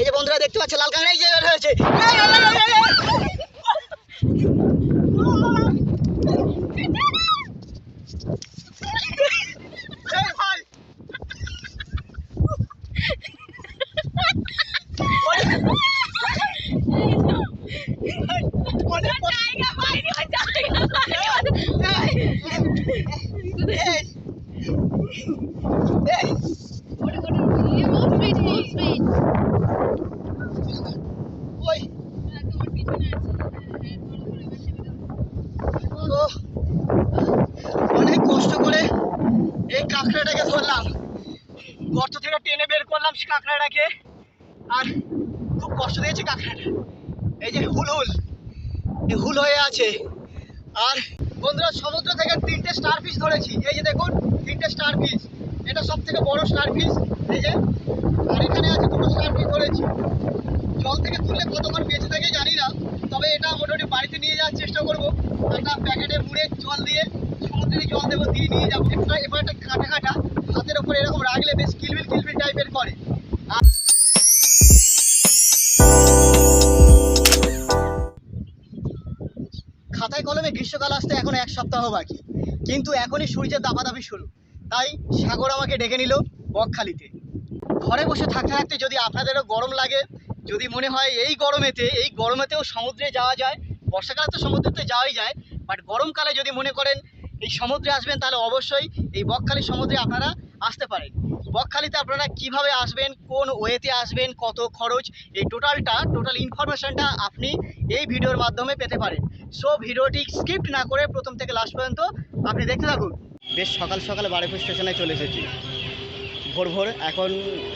এই যে বন্ধুরা দেখতে পাচ্ছে লাল কাঁকড়া এই যে বের হয়েছে এই, এই, এই, এই, এই। এই ভাই। অনেক কষ্ট- এই, এই, ওই তো অনেক কষ্ট করে এই কাঁকড়াটাকে ধরলাম। গর্ত থেকে টেনে বের করলাম সে কাঁকড়াটাকে। আর খুব কষ্ট দিয়েছে কাঁকড়াটা। এই যে হুল হুল, এই হুল হয়ে আছে। আর বন্ধুরা, সমুদ্র থেকে তিনটে স্টার ফিশ ধরেছি। এই যে দেখুন, তিনটে স্টার ফিশ এটা সব থেকে বড় স্টার ফিশ এই যে, আর এখানে আছে দুটো স্টার ফিশ ধরেছি। জল থেকে তুললে কতক্ষণ বেঁচে থাকে জানি না, তবে এটা মোটামুটি বাড়িতে নিয়ে যাওয়ার চেষ্টা করব। একটা প্যাকেটে মুড়ে জল দিয়ে সমুদ্রে জল দেবো, দিয়ে নিয়ে যাব। একটা এবার একটা কাটা কাটা। হাতের ওপর এরকম রাখলে বেশ কিলবিল কিলবিল টাইপের করে। খাতায় কলমে গ্রীষ্মকাল আসতে এখন এক সপ্তাহ বাকি। কিন্তু এখনই সূর্যের দাপাদাপি শুরু। তাই সাগর আমাকে ডেকে নিল বকখালিতে। ঘরে বসে থাকতে থাকতে যদি আপনাদেরও গরম লাগে, যদি মনে হয় এই গরমেতে এই গরমেতেও সমুদ্রে যাওয়া যায়, বর্ষাকালে তো সমুদ্রেতে যাওয়াই যায় বাট গরমকালে যদি মনে করেন এই সমুদ্রে আসবেন তাহলে অবশ্যই এই বকখালি সমুদ্রে আপনারা আসতে পারেন। বকখালিতে আপনারা কীভাবে আসবেন, কোন ওয়েতে আসবেন, কত খরচ, এই টোটালটা, টোটাল ইনফরমেশনটা আপনি এই ভিডিওর মাধ্যমে পেতে পারেন। সো ভিডিওটি স্কিপ না করে প্রথম থেকে লাস্ট পর্যন্ত আপনি দেখতে থাকুন। বেশ সকাল সকাল বারেপুর স্টেশনে চলে এসেছি। ভোর ভোর এখন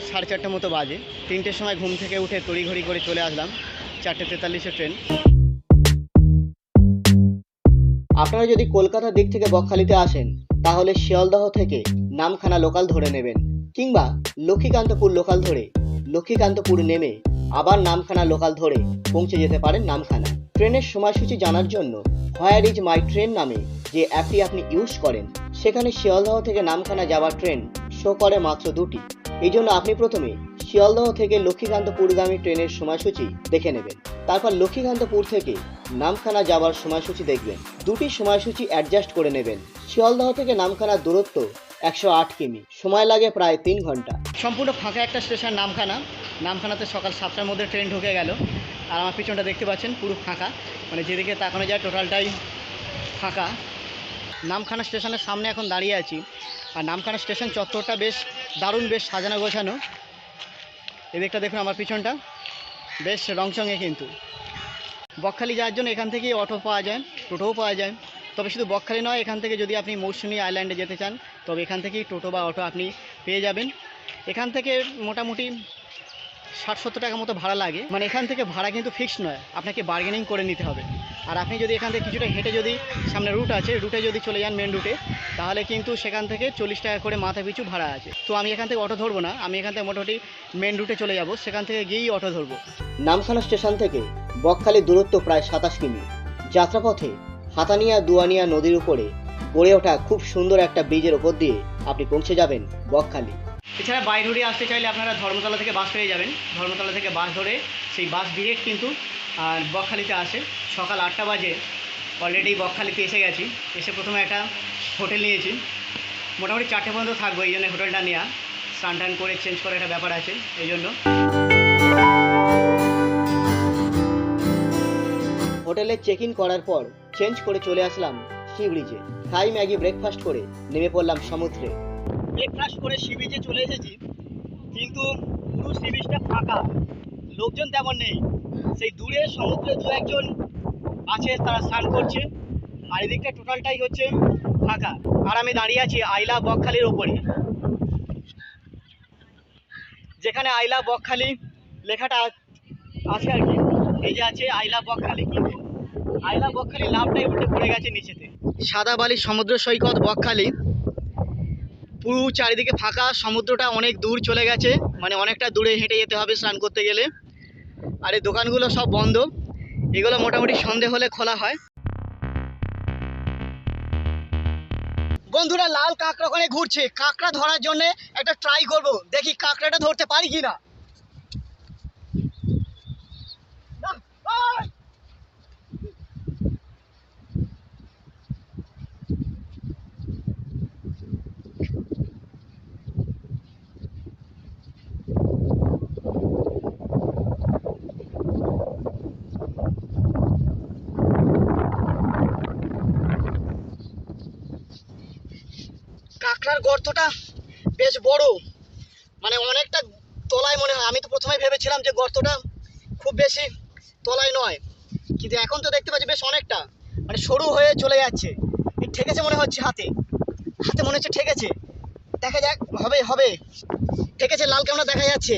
সাড়ে চারটে মতো বাজে। তিনটের সময় ঘুম থেকে উঠে তড়িঘড়ি করে চলে আসলাম। চারটে তেতাল্লিশের ট্রেন। আপনারা যদি কলকাতার দিক থেকে বকখালিতে আসেন, তাহলে শিয়ালদহ থেকে নামখানা লোকাল ধরে নেবেন। কিংবা লক্ষ্মীকান্তপুর লোকাল ধরে, লক্ষ্মীকান্তপুর নেমে আবার নামখানা লোকাল ধরে পৌঁছে যেতে পারেন নামখানা। ট্রেনের সময়সূচি জানার জন্য হোয়ার ইজ মাই ট্রেন নামে যে অ্যাপটি আপনি ইউজ করেন, সেখানে শিয়ালদহ থেকে নামখানা যাওয়ার ট্রেন শো করে মাত্র দুটি। এই জন্য আপনি প্রথমে শিয়ালদহ থেকে লক্ষ্মীকান্তপুরগামী ট্রেনের সময়সূচি দেখে নেবেন। তারপর লক্ষ্মীকান্তপুর থেকে নামখানা যাওয়ার সময়সূচি দেখবেন। দুটি সময়সূচি অ্যাডজাস্ট করে নেবেন। শিয়ালদহ থেকে নামখানার দূরত্ব একশো আট কিমি। সময় লাগে প্রায় তিন ঘণ্টা। সম্পূর্ণ ফাঁকা একটা স্টেশন নামখানা। নামখানাতে সকাল সাতটার মধ্যে ট্রেন ঢুকে গেল। আর আমার পিছনটা দেখতে পাচ্ছেন, পুরো ফাঁকা। মানে যেদিকে তাকানো যায় টোটালটাই ফাঁকা। নামখানা স্টেশনের সামনে এখন দাঁড়িয়ে আছি। আর নামখানা স্টেশন চত্বরটা বেশ দারুণ, বেশ সাজানো গোছানো। এদিকটা দেখুন আমার পিছনটা। বেশ রংচঙে কিন্তু। বকখালি যাওয়ার জন্য এখান থেকেই অটো পাওয়া যায়, টোটোও পাওয়া যায়। তবে শুধু বকখালি নয়, এখান থেকে যদি আপনি মৌসুমী আইল্যান্ডে যেতে চান, তবে এখান থেকেই টোটো বা অটো আপনি পেয়ে যাবেন। এখান থেকে মোটামুটি ষাট সত্তর টাকা মতো ভাড়া লাগে। মানে এখান থেকে ভাড়া কিন্তু ফিক্সড নয়, আপনাকে বার্গেনিং করে নিতে হবে। আর আপনি যদি এখান থেকে কিছুটা হেঁটে যদি সামনে রুট আছে রুটে যদি চলে যান মেন রুটে তাহলে কিন্তু সেখান থেকে চল্লিশ টাকা করে মাথা পিছু ভাড়া আছে। তো আমি এখান থেকে অটো ধরবো না, আমি এখান থেকে মোটামুটি মেন রুটে চলে যাব, সেখান থেকে গিয়েই অটো ধরবো। নামখানা স্টেশন থেকে বকখালির দূরত্ব প্রায় সাতাশ কিমি। যাত্রাপথে হাতানিয়া দুয়ানিয়া নদীর উপরে গড়ে ওঠা খুব সুন্দর একটা ব্রিজের ওপর দিয়ে আপনি পৌঁছে যাবেন বকখালি। এছাড়া বাইরুড়ে আসতে চাইলে আপনারা ধর্মতলা থেকে বাস পেয়ে যাবেন। ধর্মতলা থেকে বাস ধরে সেই বাস ডিরেক্ট কিন্তু বকখালিতে আসে। সকাল আটটা বাজে অলরেডি বকখালিতে এসে গেছি। এসে প্রথমে একটা হোটেল নিয়েছি। মোটামুটি চারটে পর্যন্ত থাকব, এই জন্য হোটেলটা নেওয়া স্নান টান করে চেঞ্জ করার একটা ব্যাপার আছে, এই জন্য। হোটেলে চেক ইন করার পর চেঞ্জ করে চলে আসলাম সি ব্রিজে খাই ম্যাগি ব্রেকফাস্ট করে নেমে পড়লাম সমুদ্রে। ব্রেকফাস্ট করে সি বিচে চলে এসেছি, কিন্তু পুরো সি বিচটা ফাঁকা। লোকজন তেমন নেই। সেই দূরে সমুদ্রে দু একজন আছে, তারা স্নান করছে, আর এদিকটা টোটালটাই হচ্ছে ফাঁকা। আর আমি দাঁড়িয়ে আছি আইলা বকখালির ওপরে। যেখানে আইলা বকখালি লেখাটা আছে আর কি। এই যে আছে আইলা বকখালি কিন্তু। আইলা বকখালি লাভটাই উঠে পড়ে গেছে নিচেতে। সাদা বালি সমুদ্র সৈকত বকখালি। পুরো চারিদিকে ফাঁকা, সমুদ্রটা অনেক দূর চলে গেছে মানে অনেকটা দূরে হেঁটে যেতে হবে স্নান করতে গেলে। আর এই দোকানগুলো সব বন্ধ, এগুলো মোটামুটি সন্ধে হলে খোলা হয়। বন্ধুরা, লাল কাঁকড়া ওখানে ঘুরছে, কাঁকড়া ধরার জন্য একটা ট্রাই করব, দেখি কাঁকড়াটা ধরতে পারি কি না গর্তটা বেশ বড়। মানে অনেকটা তলায় মনে হয়। আমি তো প্রথমে ভেবেছিলাম যে গর্তটা খুব বেশি তলায় নয়। কিন্তু এখন তো দেখতে পাচ্ছি বেশ অনেকটা। মানে সরু হয়ে চলে যাচ্ছে। এই ঠেকেছে মনে হচ্ছে হাতে। হাতে মনে হচ্ছে ঠেকেছে। দেখা যাক, হবে হবে। ঠেকেছে লাল কামড়া দেখা যাচ্ছে।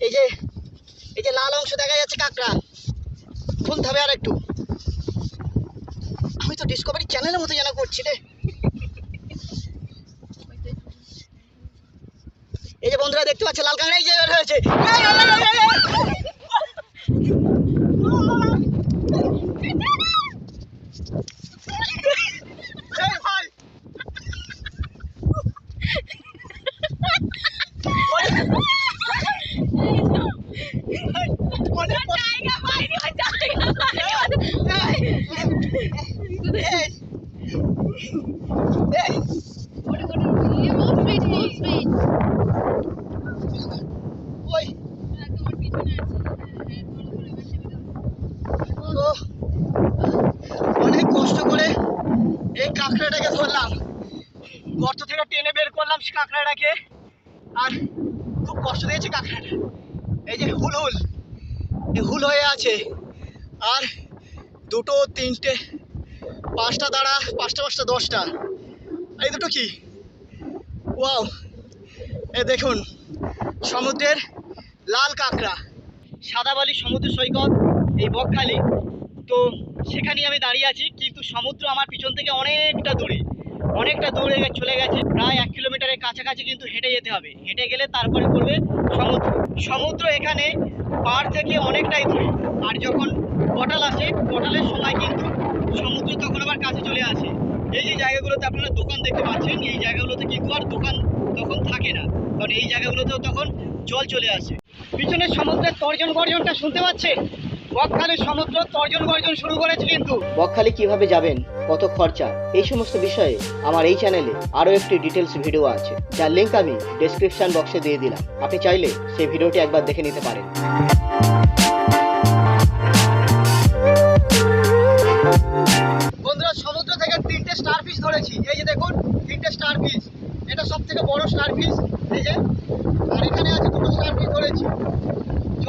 এই যে এই যে লাল অংশ দেখা যাচ্ছে কাঁকড়া। খুলতে হবে আর একটু তো ডিসকভারি চ্যানেলের মতো যেন করছি রে এই যে বন্ধুরা দেখতে পাচ্ছে লাল কাঁকড়া এই যে রয়েছে হয়েছে এই, এই, এই, এই, এই, এই। এই ভাই অনেক কষ্ট- এই, এই, ওই তো অনেক কষ্ট করে এই কাঁকড়াটাকে ধরলাম গর্ত থেকে টেনে বের করলাম সে কাঁকড়াটাকে আর খুব কষ্ট দিয়েছে কাঁকড়াটা এই যে হুল হুল, এই হুল হয়ে আছে। আর দুটো, তিনটে, পাঁচটা দাঁড়া, পাঁচটা পাঁচটা, দশটা। এই দুটো কি? ওয়াও। এ দেখুন, সমুদ্রের লাল কাঁকড়া। সাদাবালি সমুদ্র সৈকত, এই বকখালি। তো সেখানেই আমি দাঁড়িয়ে আছি, কিন্তু সমুদ্র আমার পিছন থেকে অনেকটা দূরে। অনেকটা দূরে চলে গেছে। প্রায় এক কিলোমিটারের কাছাকাছি কিন্তু হেঁটে যেতে হবে। হেঁটে গেলে তারপরে পড়বে সমুদ্র। সমুদ্র এখানে পাড় থেকে অনেকটাই দূরে। আর যখন কটাল আসে কটালের সময় কিন্তু সমুদ্র তখন আবার কাছে চলে আসে। এই যে জায়গাগুলোতে আপনারা দোকান দেখতে পাচ্ছেন, এই জায়গাগুলোতে কিন্তু আর দোকান তখন থাকে না। কারণ এই জায়গাগুলোতেও তখন জল চলে আসে। পিছনে সমুদ্রের তর্জন গর্জনটা শুনতে পাচ্ছেন? বকখালির সমুদ্র তর্জন গর্জন শুরু করেছে কিন্তু? বকখালি কীভাবে যাবেন? কত খরচা? এই সমস্ত বিষয়ে আমার এই চ্যানেলে আরও একটি ডিটেলস ভিডিও আছে। যার লিঙ্ক আমি ডেসক্রিপশন বক্সে দিয়ে দিলাম। আপনি চাইলে সেই ভিডিওটি একবার দেখে নিতে পারেন। বন্ধুরা সমুদ্র থেকে তিনটে স্টার ফিশ ধরেছি। এই যে দেখুন তিনটে স্টার ফিশ এটা সব থেকে বড় স্টার ফিশ এই যে আর এখানে আছে দুটো স্টার ফিশ ধরেছি।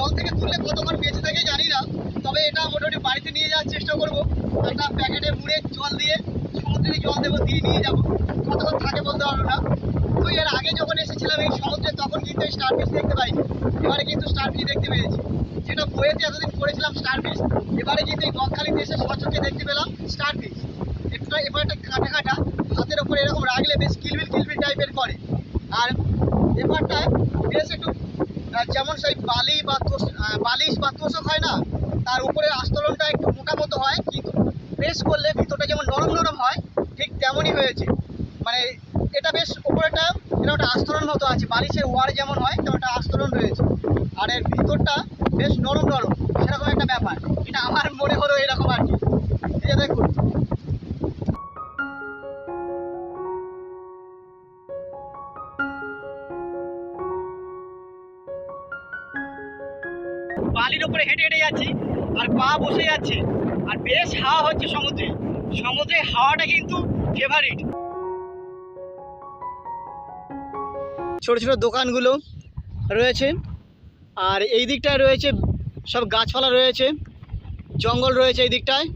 জল থেকে তুললে কতক্ষণ বেঁচে থাকে জানি না, তবে এটা মোটামুটি বাড়িতে নিয়ে যাওয়ার চেষ্টা করব। একটা প্যাকেটে মুড়ে জল দিয়ে সমুদ্রে জল দেবো, দিয়ে নিয়ে যাব। কতক্ষণ থাকে বলতে পারব না। তো এর আগে যখন এসেছিলাম এই সমুদ্রে, তখন কিন্তু এই স্টার ফিশ দেখতে পাইনি। এবারে কিন্তু স্টার ফিশ দেখতে পেয়েছি। যেটা বইয়েতে এতদিন পড়েছিলাম স্টার ফিশ এবারে কিন্তু এই বকখালিতে এসে সচকে দেখতে পেলাম স্টার ফিশ একটা এবার একটা কাটা কাটা, হাতের ওপরে এরকম রাখলে বেশ কিলবিল কিলবিল টাইপের করে। আর এবারটা যেমন সেই বালি বা বালিশ বা তোষক হয় না, তার উপরে আস্তরণটা একটু মোটা মতো হয়, কিন্তু প্রেস করলে ভিতরটা যেমন নরম নরম হয়, ঠিক তেমনই হয়েছে। মানে এটা বেশ উপরেটা এটা একটা আস্তরণ মতো আছে, বালিশের ওয়ার যেমন হয়, তেমন একটা আস্তরণ রয়েছে। আর এর ভিতরটা বেশ নরম নরম, সেরকম একটা ব্যাপার। এটা আমার মনে হলো এরকম আর কি। দেখুন। বালির উপরে হেঁটে হেঁটে যাচ্ছি আর পা বসে যাচ্ছে। আর বেশ হাওয়া হচ্ছে সমুদ্রে। সমুদ্রে হাওয়াটা কিন্তু ফেভারিট ছোট ছোট দোকানগুলো রয়েছে। আর এই দিকটায় রয়েছে সব গাছপালা রয়েছে। জঙ্গল রয়েছে এই দিকটায়।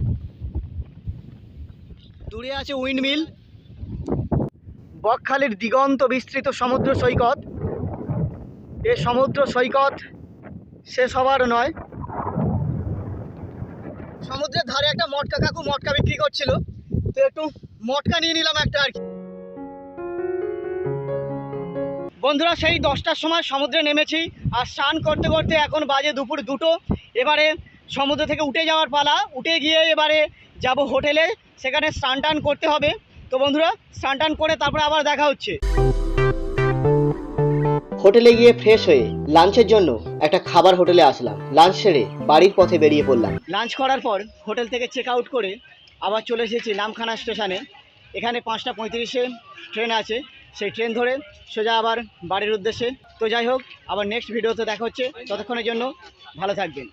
দূরে আছে উইন্ডমিল বকখালির দিগন্ত বিস্তৃত সমুদ্র সৈকত। এ সমুদ্র সৈকত শেষ সবার নয়। সমুদ্রের ধারে একটা মটকা কাকু মটকা বিক্রি করছিল। তো একটু মটকা নিয়ে নিলাম একটা আর কি। বন্ধুরা, সেই দশটার সময় সমুদ্রে নেমেছি আর স্নান করতে করতে এখন বাজে দুপুর দুটো। এবারে সমুদ্র থেকে উঠে যাওয়ার পালা। উঠে গিয়ে এবারে যাব হোটেলে। সেখানে স্নান টান করতে হবে। তো বন্ধুরা, স্নান টান করে তারপরে আবার দেখা হচ্ছে। হোটেলে গিয়ে ফ্রেশ হয়ে লাঞ্চের জন্য একটা খাবার হোটেলে আসলাম। লাঞ্চ সেরে বাড়ির পথে বেরিয়ে পড়লাম। লাঞ্চ করার পর হোটেল থেকে চেক আউট করে আবার চলে এসেছি নামখানা স্টেশনে এখানে পাঁচটা পঁয়ত্রিশে ট্রেন আছে। সেই ট্রেন ধরে সোজা আবার বাড়ির উদ্দেশ্যে। তো যাই হোক, আবার নেক্সট ভিডিওতে দেখা হচ্ছে। ততক্ষণের জন্য ভালো থাকবেন।